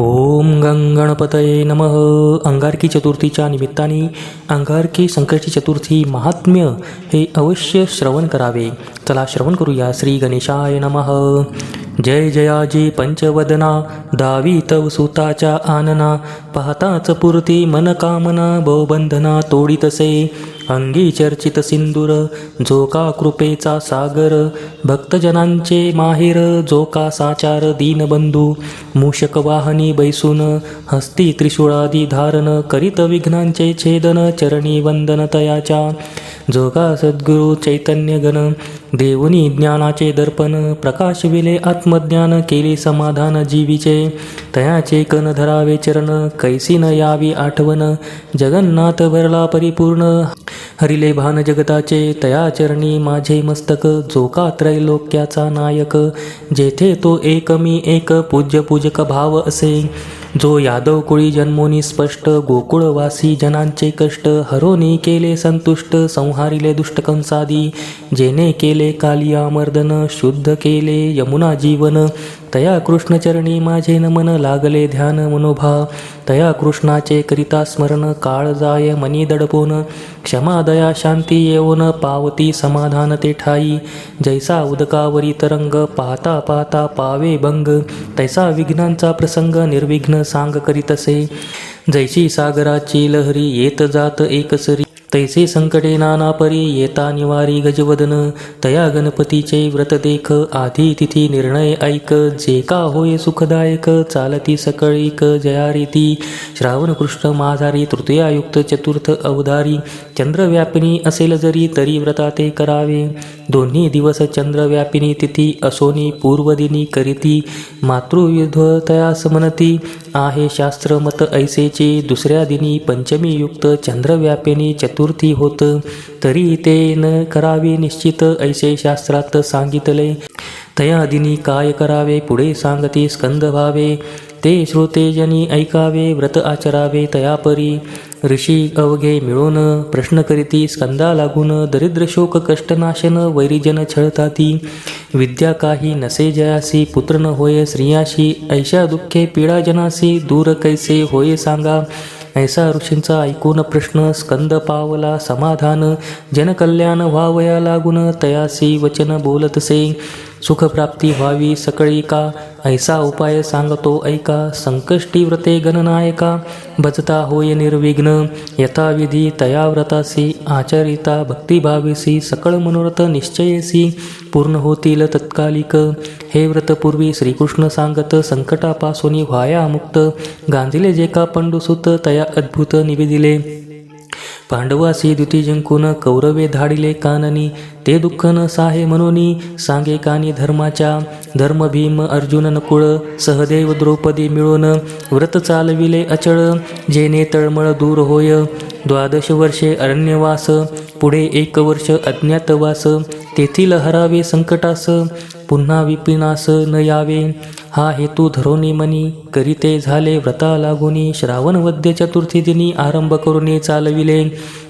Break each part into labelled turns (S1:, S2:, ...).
S1: ओम गंगणपतये नमः. अंगारकी चतुर्थीच्या निमित्ताने अंगारकी संकष्टी चतुर्थी महात्म्य हे अवश्य श्रवण करावे. चला श्रवण करूया श्री गणेशाय नमः. जय जयाजी पंचवदना दावी तव सुताच्या आनना पाहताच पुरती मनकामना बहुबंधना तोडितसे. अंगी चर्चित सिंदूर जो का कृपेचा सागर भक्तजनांचे माहेर जो का साचार दीनबंधू मूषक वाहनी बैसून हस्ती त्रिशूळादी धारण करीत विघ्नांचे छेदन चरणी वंदन तयाच्या जो का सद्गुरु चैतन्य देवनी ज्ञानाचे दर्पण प्रकाश विले आत्मज्ञान केले समाधान जीवीचे. तयाचे कन धरावे चरण कैसी न यावी आठवण. जगन्नाथ भरला परिपूर्ण. हरिले भान जगताचे तया चरणी माझे मस्तक. जोका त्रैलोक्याचा नायक. जेथे तो एक मी एक पूज्य पूजक भाव असे. जो यादव कुळी जन्मोनी स्पष्ट गोकुळवासी जनांचे कष्ट हरोनी केले संतुष्ट संहारिले दुष्टकंसादी जेने केले कालिया मर्दन शुद्ध केले यमुना जीवन तया कृष्णचरणी माझे नमन लागले ध्यान मनोभा. तया कृष्णाचे करिता स्मरण काळ जाय मनी दडपून. क्षमा दया शांती येऊन पावती समाधान ते ठाई. जैसा उदकावरी तरंग पाहता पाहता पावे भंग. तैसा विघ्नांचा प्रसंग निर्विघ्न सांग करीतसे जैशी सागराची लहरी येत जात एकसरी तैसे संकटे नाना परी येता निवारी गजवदन। तया गणपतीचे व्रत देख आधी तिथी निर्णय ऐक। जे का होय सुखदायक चालती सकळीक जयारीती श्रावण कृष्ण माझारी तृतीयायुक्त चतुर्थ अवधारी। चंद्रव्यापिनी असेल जरी तरी व्रता ते करावे। दोन्ही दिवस चंद्रव्यापिनी तिथी असोनी पूर्वदिनी करीती। मातृविधतया समनती। आहे शास्त्र मत ऐसेचे दुसऱ्या दिनी पंचमीयुक्त चंद्रव्यापिनी चतुर्थ होत तरी ते न करावे निश्चित ऐसे शास्त्रात सांगितले. तया दिनी काय करावे पुढे सांगते स्कंद व्हावे ते श्रोतेजनी ऐकावे व्रत आचरावे तयापरी. ऋषी अवघे मिळून प्रश्न करीती स्कंदा लागून दरिद्र शोक कष्टनाशन वैरिजन छळताती. विद्या काही नसे जयासी पुत्र न होय स्त्रियाशी ऐशा दुःखे पीडाजनासी दूर कैसे होय सांगा. ऐसा ऋषींचा ऐकून प्रश्न स्कंद पावला समाधान जनकल्याण व्हावया लागून तयासी वचन बोलतसे सुखप्राप्ती व्हावी सकळी का ऐसा उपाय सांगतो ऐका संकष्टी व्रते गणनायका भजता होय निर्विघ्न यथाविधी तया व्रतासी आचरिता भक्तिभावीसी सकळ मनोरथ निश्चयसी पूर्ण होतील तत्कालिक। हे व्रतपूर्वी श्रीकृष्ण सांगत संकटापासून व्हाया मुक्त गांधिले जे का पंडुसुत तया अद्भुत निवेदिले। पांडवासी द्युती जिंकून कौरवे धाडिले काननी ते दुःख न साहे म्हणूनी सांगे कानी धर्माच्या धर्म भीम अर्जुन नकुळ सहदेव द्रौपदी मिळून व्रत चालविले अचळ जेने तळमळ दूर होय द्वादश वर्षे अरण्यवास पुढे एक वर्ष अज्ञातवास तेथील हरावे संकटास पुन्हा विपिनास न यावे. हा हेतू धरोनी मनी करीते झाले व्रता लागुनी श्रावण वद्य चतुर्थी दिनी आरंभ करूनी चालविले.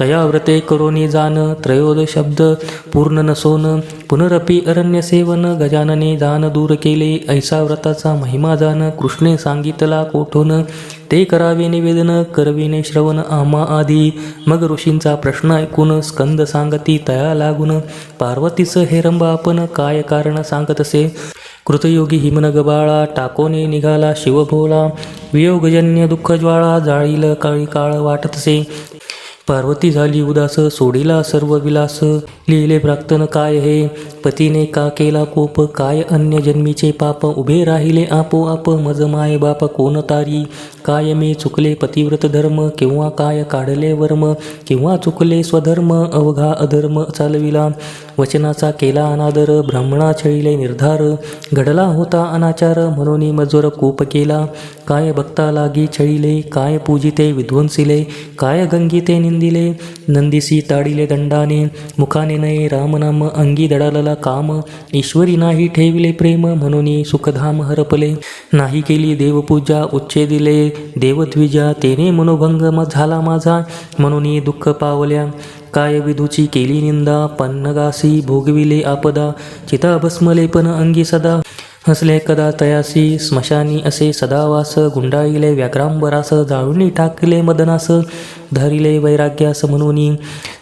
S1: तया व्रते करोनी जान त्रयोद शब्द पूर्ण नसोन. पुनरपी अरण्य सेवन गजानने दान दूर केले. ऐसा व्रताचा महिमा जान कृष्णे सांगितला कोठून? ते करावे निवेदन करविने श्रवण आमा आधी मग ऋषींचा प्रश्न ऐकून स्कंद सांगती तया लागून पार्वतीस हेरंबा आपण काय कारण सांगतसे? कृतयोगी हिमनगबाळा टाकोने निघाला शिवभोला. वियोगजन्य दुःख ज्वाळा जाळील काळी काळ वाटतसे. पार्वती झाली उदास सोडिला सर्व विलास लिहिले प्राक्तन काय हे? पतीने का केला कोप? काय अन्य जन्मीचे पाप? उभे राहिले आपोआप मज माय बाप कोण तारी? काय मी चुकले पतिव्रत धर्म? किंवा काय काढले वर्म? किंवा चुकले स्वधर्म? अवघा अधर्म चालविला. वचनाचा केला अनादर ब्राह्मणा छळीले निर्धार घडला होता अनाचार म्हणून मजोर कोप केला. काय भक्ता लागी छळीले काय पूजिते विध्वंसिले काय गंगीते निंदिले नंदिसी ताडिले दंडाने मुखाने नये रामनाम अंगी दडालला काम ईश्वरी नाही ठेविले प्रेम म्हणून सुखधाम हरपले. नाही केली देवपूजा उच्चे दिले देवद्विजा तेने मनोभंग म झाला माझा म्हणून दुःख पावल्या. काय विधूची केली निंदा पन्नगासी भोगविले आपदा चिता भस्मलेपन अंगी सदा. हसले कदा तयासी स्मशानी असे सदावास गुंडाळिले व्याघ्रांबरास जाळूनी टाकले मदनास धरिले वैराग्यास म्हणून.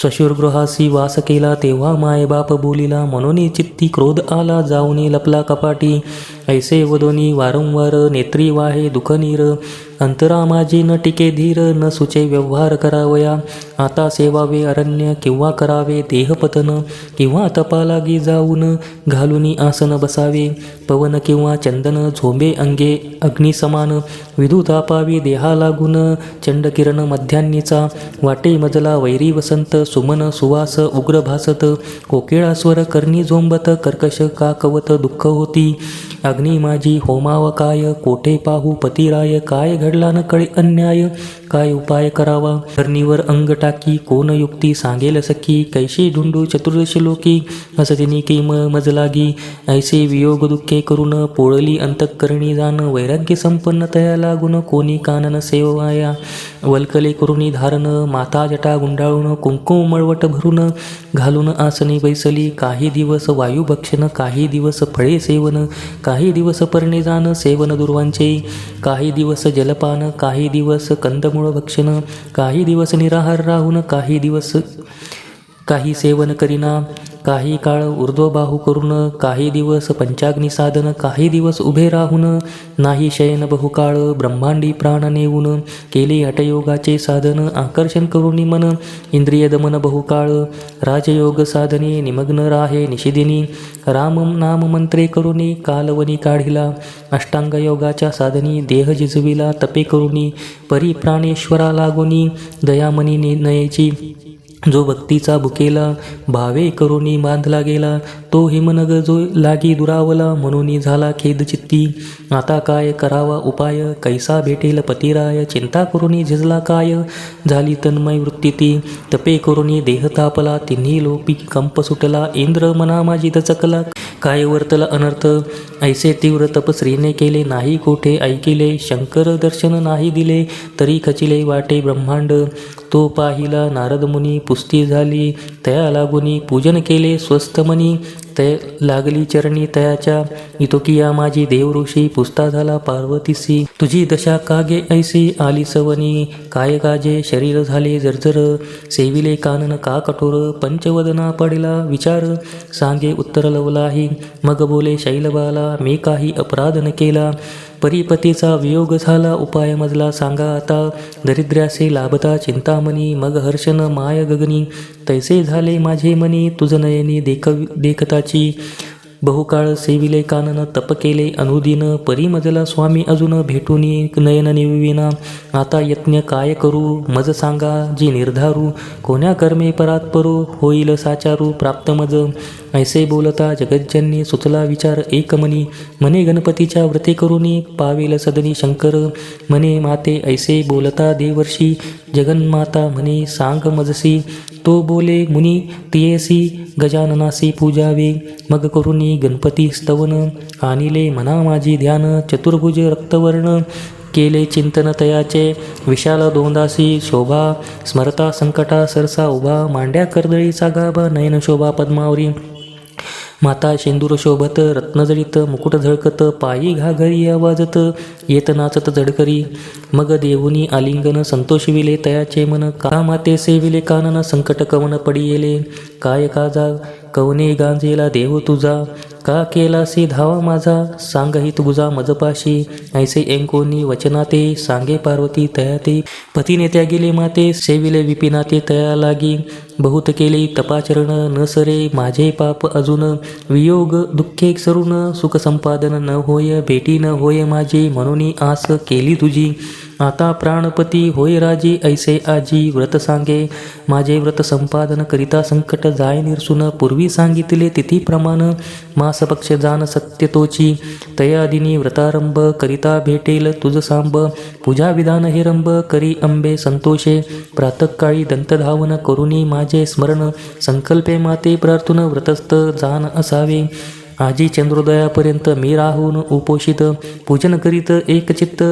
S1: स्वशुरगृहासी वास केला तेव्हा मायबाप बोलिला म्हणून चित्ती क्रोध आला जाऊनी लपला कपाटी. ऐसे वदोनी वारंवार नेत्री वाहे दुखनीर अंतरामाजी न टिके धीर न सुचे व्यवहार करावया आता सेवावे अरण्य किंवा करावे देहपतन किंवा तपालागी जाऊन घालुनी आसन बसावे पवन किंवा चंदन झोंबे अंगे अग्निसमान विधू तापावी देहा लागून चंडकिरण मध्यान्नीचा वाटे मजला वैरी वसंत सुमन सुवास उग्र भासत कोकिळास्वर कर्णी झोंबत कर्कश काकवत दुःख होती अग्निमाजी माझी होमाव काय कोठे पाहू पतिराय काय घडला न अन्याय काय उपाय करावा? धरणीवर अंग टाकी कोण युक्ती सांगेल सखी? कैशी ढुंडू चतुर्दशी लोकी? हसतिनी किम मज लागी ऐसे वियोग दुःखे करून पोळली अंतकरणी जाण वैराग्य संपन्न तया लागून कोणी कानन सेवाया वल्कले करुणी धारण माता जटा गुंडाळून कुंकुम मळवट भरून घालून आसनी बैसली काही दिवस वायुभक्षण काही दिवस फळे सेवन काही दिवस परणे जाण सेवन दुर्वांचे काही दिवस जलपान काही दिवस मूळ भक्षण काही दिवस निराहार राहून काही दिवस काही सेवन करीना. काही काळ ऊर्ध्वबाहू करून काही दिवस पंचाग्नी साधन काही दिवस उभे राहून नाही शयन बहुकाळ ब्रह्मांडी प्राण नेऊन केले हटयोगाचे साधन आकर्षण करून मन इंद्रिय दमन बहुकाळ राजयोग साधने निमग्न राहे निषिदिनी राम नाम मंत्रे करुणी कालवनी काढिला अष्टांग योगाच्या साधनी देह जिजविला तपे करुणी परिप्राणेश्वरा लागोनी दयामनी नयेची जो भक्तीचा बुकेला भावे करुणी बांधला गेला तो हिमनग जो लागी दुरावला म्हणून झाला खेद चित्ती. आता काय करावा उपाय? कैसा भेटेल पतिराय? चिंता करुणी झिजला काय? झाली तन्मय वृत्ती ती. तपे करुणी देह तापला तिन्ही लोपी कंप सुटला. इंद्र मना माझी दचकला काय वर्तला अनर्थ? ऐसे तीव्र तप श्रीने केले नाही कोठे ऐकिले. शंकर दर्शन नाही दिले तरी खचिले वाटे ब्रह्मांड. तो पाहिला नारद मुनी पुस्ती झाली. तया लागुनी पूजन केले स्वस्थ मनी. तय लागली चरणी तयाच्या. इतोकिया माझी देवऋषी पुस्ता झाला पार्वतीसी तुझी दशा कागे ऐसी आली सवनी. काय काजे शरीर झाले जर्जर सेविले कानन का कठोर. पंचवदना पडला विचार सांगे उत्तर लवलाही. मग बोले शैलबाला मी काही अपराध न केला. परिपतीचा वियोग झाला. उपाय मजला सांगा आता. दरिद्र्यासे लाभता चिंतामणी मग हर्षण माय गगनी. तैसे झाले माझे मनी तुझ नयनी देख देखताची. बहुकाळ सेविले कानन तप केले अनुदिन. परिमजला स्वामी अजून भेटून नयन निविना. आता यत्न काय करू? मज सांगा जी निर्धारू. कोण्या कर्मे परात्परू? होईल साचारू प्राप्त मज ऐसे बोलता जगज्जन्य सुचला विचार एकमनी मने गणपतीच्या व्रते करुनी पावेल सदनी शंकर मने माते ऐसे बोलता देवर्षी जगन्माता म्हणे सांग मजसी तो बोले मुनी तियेसी गजाननासी पूजावे मग करुनी गणपती स्तवन आणिले मना माझी ध्यान चतुर्भुज रक्तवर्ण केले चिंतन तयाचे विशाल दोंदासी शोभा स्मरता संकटा सरसा उभा मांड्या कर्दळीचा गाभा नयन शोभा पद्मावरी माता शेंदूर शोभत रत्नजळीत मुकुट झळकत पायी घाघरी आवाजत येत नाचत झडकरी मग देऊनी आलिंगन संतोषविले तयाचे मन का माते सेविले कानन संकट कवन पडियेले. काय काजा कवने गांजेला देव तुझा? का केलासी धावा माझा? सांगही तुझा मजपाशी. ऐसे एंकोनी वचनाते सांगे पार्वती तयाते. पतीने त्या गेले माते सेविले विपिनाते तया लागी. बहुत केले तपाचरण न सरे माझे पाप अजून वियोग दुःखे सरून सुख संपादन न होय भेटी न होय माझी म्हणून आस केली तुझी. आता प्राणपती होय राजे ऐसे आजी व्रत सांगे. माझे व्रत संपादन करिता संकट जाय निरसून पूर्वी सांगितले तिथीप्रमाण मासपक्ष मास पक्ष जान सत्य तोची. तयादिनी व्रतारंभ करिता भेटेल तुझ सांब. पूजा विधान हिरंब करी अंबे संतोषे. प्रातकाळी दंतधावन करुणी माझे स्मरण संकल्पे माते प्रार्थून व्रतस्थ जान असावे. आजी चंद्रोदयापर्यंत मी राहून उपोषित. पूजन करीत एकचित्त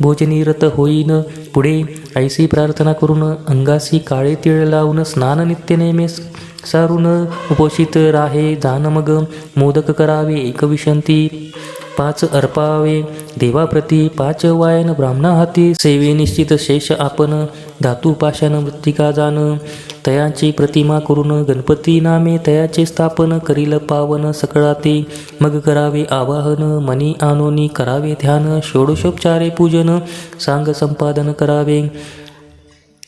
S1: भोजनीरत होईन. पुढे ऐसी प्रार्थना करून अंगासी काळे तिळ लावून स्नान नित्य नेमे सारून उपोषित राहे. जान मग मोदक करावे एकविशंती पाच अर्पावे देवाप्रती पाच वायन ब्राह्मणा हाती सेवे निश्चित शेष आपण धातू पाषाण मृत्तिका जाण. तयाची प्रतिमा करून गणपती नामे तयाचे स्थापन करील पावन सकळाते. मग करावे आवाहन मनी आनोनी करावे ध्यान. षोडशोपचारे पूजन सांग संपादन करावे.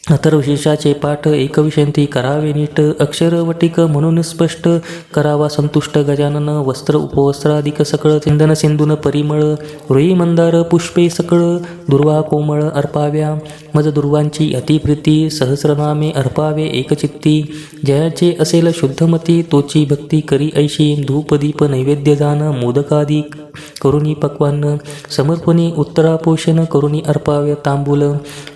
S1: अथर्वशीर्षाचे पाठ एकविशंती करावे नीट अक्षरवटिक म्हणून स्पष्ट करावा संतुष्ट गजानन वस्त्र उपवस्त्राधिक सकळ चिंदन सिंधून परिमळ रुई मंदार पुष्पे सकळ दुर्वा कोमळ अर्पाव्या मज दुर्वांची अतिप्रीती सहस्रनामे अर्पावे एकचित्ती जयाचे असेल शुद्धमती तोची भक्ती करी ऐशी धूपदीप नैवेद्य दान मोदकादी करुणी पक्वान्न समर्पणी उत्तरापोषण करुणी अर्पाव्य तांबूल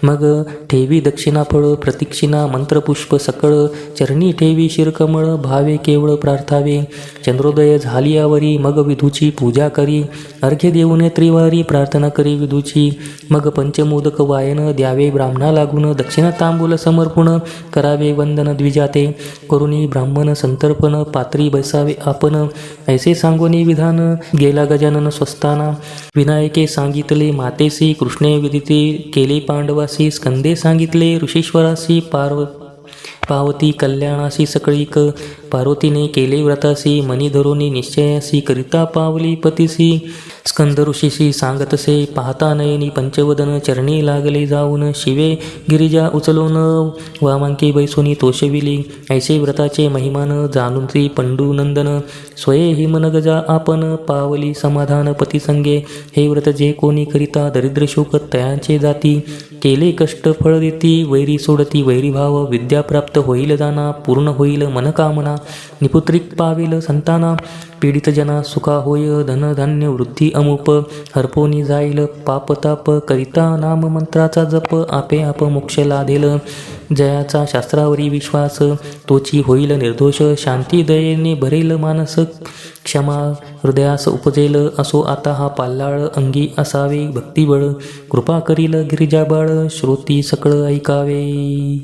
S1: मग ठेवी दक्षिण दक्षिणाफळ प्रतीक्षिणा मंत्रपुष्प सकळ चरणी ठेवी शिरकमळ भावे केवळ प्रार्थावे. चंद्रोदय झालियावरी मग विधूची पूजा करी. अर्घ्य देऊन त्रिवारी प्रार्थना करी विधूची. मग पंचमोदक वायन द्यावे ब्राह्मणा लागून. दक्षिणा तांबूल समर्पण करावे वंदन द्विजाते. करुणी ब्राह्मण संतर्पण पात्री बैसावे आपण ऐसे सांगोनी विधान गेला गजानन स्वस्ताना विनायके सांगितले मातेसी कृष्णे विदिते. केले पांडवासी स्कंदे सांगितले ऋषीश्वरासी पार्व पावती कल्याणासी सकळीक पार्वतीने केले व्रतासी मनी धरोनी निश्चयासी करिता पावली पतीसी। स्कंद ऋषीशी सांगतसे पाहता नयनी पंचवदन चरणी लागले जाऊन शिवे गिरिजा उचलून वामांकी बैसोनी तोषविली. ऐसे व्रताचे महिमान जाणून ती पंडूनंदन स्वये हिमनगजा आपण पावली समाधान पतीसंगे. हे व्रत जे कोणी करिता दरिद्र शोक तयांचे जाती. केले कष्ट फळ देती वैरी सोडती वैरी भाव विद्या प्राप्त होईल जाना पूर्ण होईल मनकामना. निपुत्रिक पाविल संताना. पीडित जना सुखा होय धन धान्य वृद्धी अमुप हरपोनी जाईल पापताप करिता नाम मंत्राचा जप आपे आप मोक्ष लाधेल जयाचा शास्त्रावरी विश्वास तोची होईल निर्दोष शांती दयेने भरेल मानस. क्षमा हृदयास उपजेल असो आता हा पाल्लाळ अंगी असावे भक्तिबळ. कृपा करील गिरिजाबाळ श्रोती सकळ ऐकावे.